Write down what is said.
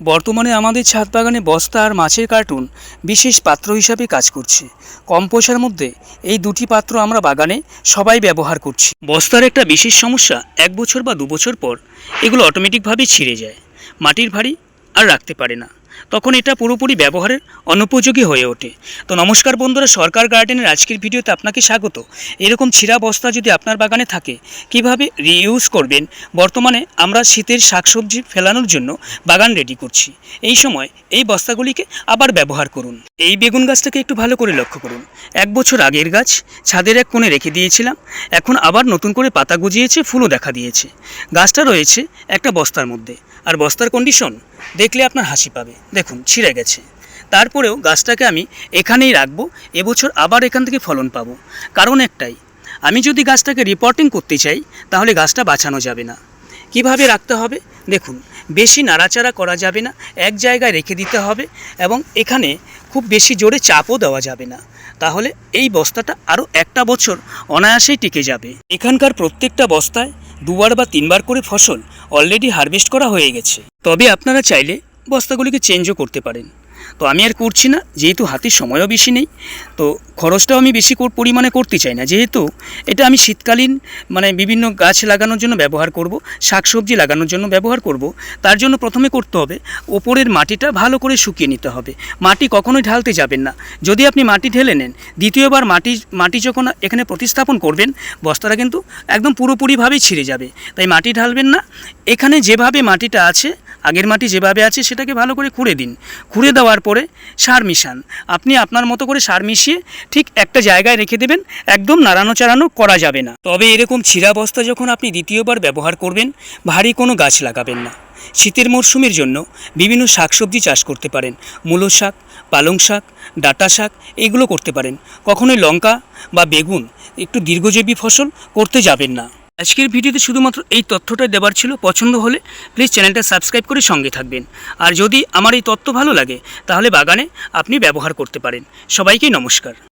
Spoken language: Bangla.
বর্তমানে আমাদের ছাদ বাগানে বস্তা আর মাছের কার্টুন বিশেষ পাত্র হিসাবে কাজ করছে। কম পয়সার মধ্যে এই দুটি পাত্র আমরা বাগানে সবাই ব্যবহার করছি। বস্তার একটা বিশেষ সমস্যা, এক বছর বা দু বছর পর এগুলো অটোমেটিকভাবে ছিঁড়ে যায়। মাটির ভারী আর রাখতে পারে না। তখন এটা পুরোপুরি ব্যবহারের অনুপযোগী হয়ে ওঠে। তো নমস্কার বন্ধুরা, সরকার গার্ডেনের আজকের ভিডিওতে আপনাকে স্বাগত। এরকম ছিঁড়া বস্তা যদি আপনার বাগানে থাকে, কীভাবে রিইউজ করবেন? বর্তমানে আমরা শীতের শাকসবজি ফেলানোর জন্য বাগান রেডি করছি। এই সময় এই বস্তাগুলিকে আবার ব্যবহার করুন। এই বেগুন গাছটাকে একটু ভালো করে লক্ষ্য করুন। এক বছর আগের গাছ, ছাদের এক কোণে রেখে দিয়েছিলাম। এখন আবার নতুন করে পাতা গুজিয়েছে, ফুলও দেখা দিয়েছে। গাছটা রয়েছে একটা বস্তার মধ্যে। আর বস্তার কন্ডিশন দেখলে আপনার হাসি পাবে। দেখুন, ছিঁড়ে গেছে। তারপরেও গাছটাকে আমি এখানেই রাখব, এবছর আবার এখান থেকে ফলন পাবো। কারণ একটাই, আমি যদি গাছটাকে রিপোর্টিং করতে চাই, তাহলে গাছটা বাঁচানো যাবে না। কীভাবে রাখতে হবে? দেখুন, বেশি নাড়াচাড়া করা যাবে না, এক জায়গায় রেখে দিতে হবে এবং এখানে খুব বেশি জোরে চাপও দেওয়া যাবে না। তাহলে এই বস্তাটা আরও একটা বছর অনায়াসেই টিকে যাবে। এখানকার প্রত্যেকটা বস্তায় দুবার বা তিনবার করে ফসল অলরেডি হারভেস্ট করা হয়ে গেছে। তবে আপনারা চাইলে বস্তাগুলিকে চেঞ্জও করতে পারেন। তো আমি আর করছি না, যেহেতু হাতে সময়ও বেশি নেই, তো খরচটাও আমি বেশি পরিমাণে করতে চাই না। যেহেতু এটা আমি শীতকালীন মানে বিভিন্ন গাছ লাগানোর জন্য ব্যবহার করব, শাকসবজি লাগানোর জন্য ব্যবহার করব, তার জন্য প্রথমে করতে হবে ওপরের মাটিটা ভালো করে শুকিয়ে নিতে হবে। মাটি কখনোই ঢালতে যাবেন না। যদি আপনি মাটি ঢেলে নেন, দ্বিতীয়বার মাটি মাটি যখন এখানে প্রতিস্থাপন করবেন, বস্তাটা কিন্তু একদম পুরোপুরিভাবেই ছিঁড়ে যাবে। তাই মাটি ঢালবেন না। এখানে যেভাবে মাটিটা আছে আগের মাটি যেভাবে আছে সেটাকে ভালো করে খুঁড়ে দিন। খুঁড়ে দেওয়ার পরে সার মিশান। আপনি আপনার মতো করে সার মিশিয়ে ঠিক একটা জায়গায় রেখে দেবেন, একদম নাড়ানো চাড়ানো করা যাবে না। তবে এরকম ছিঁড়া বস্তা যখন আপনি দ্বিতীয়বার ব্যবহার করবেন, ভারী কোনো গাছ লাগাবেন না। শীতের মরশুমের জন্য বিভিন্ন শাকসবজি চাষ করতে পারেন। মূলো শাক, পালং শাক, ডাঁটা শাক এগুলো করতে পারেন। কখনোই লঙ্কা বা বেগুন একটু দীর্ঘজীবী ফসল করতে যাবেন না। আজকের ভিডিওতে শুধুমাত্র এই তথ্যটা দেবার ছিল। পছন্দ হলে প্লিজ চ্যানেলটা সাবস্ক্রাইব করে সঙ্গে থাকবেন। আর যদি আমার এই তথ্য ভালো লাগে, তাহলে বাগানে আপনি ব্যবহার করতে পারেন। সবাইকে নমস্কার।